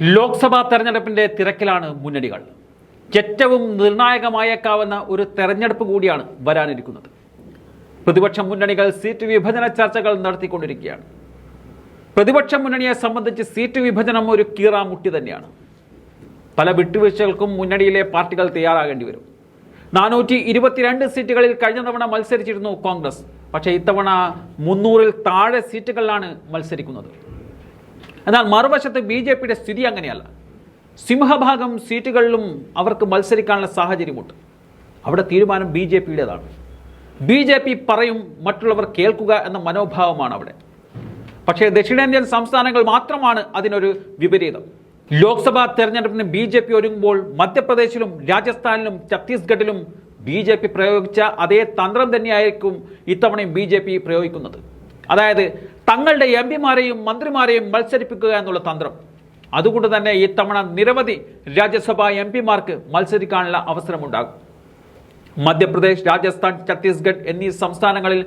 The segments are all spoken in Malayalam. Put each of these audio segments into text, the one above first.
ലോക്സഭാ തെരഞ്ഞെടുപ്പിന്റെ തിരക്കിലാണ് മുന്നണികൾ. ഏറ്റവും നിർണായകമായേക്കാവുന്ന ഒരു തെരഞ്ഞെടുപ്പ് കൂടിയാണ് വരാനിരിക്കുന്നത്. പ്രതിപക്ഷ മുന്നണികൾ സീറ്റ് വിഭജന ചർച്ചകൾ നടത്തിക്കൊണ്ടിരിക്കുകയാണ്. പ്രതിപക്ഷ മുന്നണിയെ സംബന്ധിച്ച് സീറ്റ് വിഭജനം ഒരു കീറാമുട്ടി തന്നെയാണ്. പല വിട്ടുവീഴ്ചകൾക്കും മുന്നണിയിലെ പാർട്ടികൾ തയ്യാറാകേണ്ടി വരും. നാനൂറ്റി ഇരുപത്തിരണ്ട് സീറ്റുകളിൽ കഴിഞ്ഞ തവണ മത്സരിച്ചിരുന്നു കോൺഗ്രസ്. പക്ഷേ ഇത്തവണ മുന്നൂറിൽ താഴെ സീറ്റുകളിലാണ് മത്സരിക്കുന്നത്. എന്നാൽ മറുവശത്ത് ബി ജെ പിയുടെ സ്ഥിതി അങ്ങനെയല്ല. സിംഹഭാഗം സീറ്റുകളിലും അവർക്ക് മത്സരിക്കാനുള്ള സാഹചര്യമുണ്ട്. അവിടെ തീരുമാനം ബി ജെ പിയുടേതാണ്. ബി ജെ പി പറയും മറ്റുള്ളവർ കേൾക്കുക എന്ന മനോഭാവമാണ് അവിടെ. പക്ഷേ ദക്ഷിണേന്ത്യൻ സംസ്ഥാനങ്ങൾ മാത്രമാണ് അതിനൊരു വിപരീതം. ലോക്സഭാ തെരഞ്ഞെടുപ്പിന് ബി ജെ പി ഒരുങ്ങുമ്പോൾ മധ്യപ്രദേശിലും രാജസ്ഥാനിലും ഛത്തീസ്ഗഡിലും ബി ജെ പി പ്രയോഗിച്ച അതേ തന്ത്രം തന്നെയായിരിക്കും ഇത്തവണയും ബി ജെ പി പ്രയോഗിക്കുന്നത്. അതായത് തങ്ങളുടെ എം പിമാരെയും മന്ത്രിമാരെയും മത്സരിപ്പിക്കുക എന്നുള്ള തന്ത്രം. അതുകൊണ്ട് തന്നെ ഇത്തവണ നിരവധി രാജ്യസഭാ എം പിമാർക്ക് മത്സരിക്കാനുള്ള അവസരമുണ്ടാകും. മധ്യപ്രദേശ് രാജസ്ഥാൻ ഛത്തീസ്ഗഡ് എന്നീ സംസ്ഥാനങ്ങളിൽ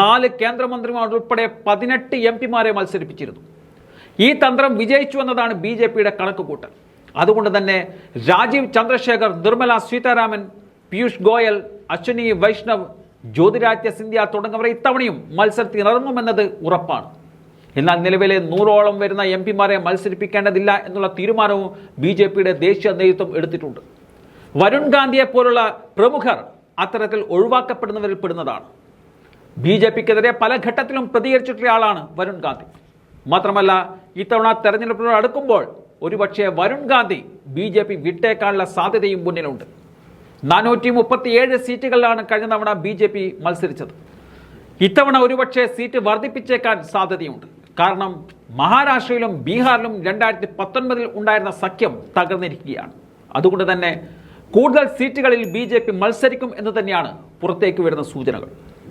നാല് കേന്ദ്രമന്ത്രിമാർ ഉൾപ്പെടെ പതിനെട്ട് എം പിമാരെ മത്സരിപ്പിച്ചിരുന്നു. ഈ തന്ത്രം വിജയിച്ചു എന്നതാണ് ബി ജെ പിയുടെ കണക്കുകൂട്ടൽ. അതുകൊണ്ട് തന്നെ രാജീവ് ചന്ദ്രശേഖർ നിർമ്മല സീതാരാമൻ പീയൂഷ് ഗോയൽ അശ്വിനി വൈഷ്ണവ് ജ്യോതിരാദിത്യ സിന്ധ്യ തുടങ്ങിയവർ ഇത്തവണയും മത്സരത്തിൽ ഇറങ്ങുമെന്നത് ഉറപ്പാണ്. എന്നാൽ നിലവിലെ നൂറോളം വരുന്ന എം പിമാരെ മത്സരിപ്പിക്കേണ്ടതില്ല എന്നുള്ള തീരുമാനവും ബി ജെ പിയുടെ ദേശീയ നേതൃത്വം എടുത്തിട്ടുണ്ട്. വരുൺ ഗാന്ധിയെ പോലുള്ള പ്രമുഖർ അത്തരത്തിൽ ഒഴിവാക്കപ്പെടുന്നവരിൽ പെടുന്നതാണ്. ബി ജെ പിക്കെതിരെ പല ഘട്ടത്തിലും പ്രതികരിച്ചിട്ടുള്ള ആളാണ് വരുൺ ഗാന്ധി. മാത്രമല്ല ഇത്തവണ തെരഞ്ഞെടുപ്പിനോട് അടുക്കുമ്പോൾ ഒരുപക്ഷെ Varun Gandhi B J P വിട്ടേക്കാനുള്ള സാധ്യതയും മുന്നിലുണ്ട്. നാനൂറ്റി മുപ്പത്തിയേഴ് സീറ്റുകളിലാണ് കഴിഞ്ഞ തവണ ബി ജെ പി മത്സരിച്ചത്. ഇത്തവണ ഒരുപക്ഷെ സീറ്റ് വർദ്ധിപ്പിച്ചേക്കാൻ സാധ്യതയുണ്ട്. കാരണം മഹാരാഷ്ട്രയിലും ബീഹാറിലും രണ്ടായിരത്തി പത്തൊൻപതിൽ ഉണ്ടായിരുന്ന സഖ്യം തകർന്നിരിക്കുകയാണ്. അതുകൊണ്ട് തന്നെ കൂടുതൽ സീറ്റുകളിൽ ബി മത്സരിക്കും എന്ന് തന്നെയാണ് പുറത്തേക്ക് വരുന്ന സൂചനകൾ.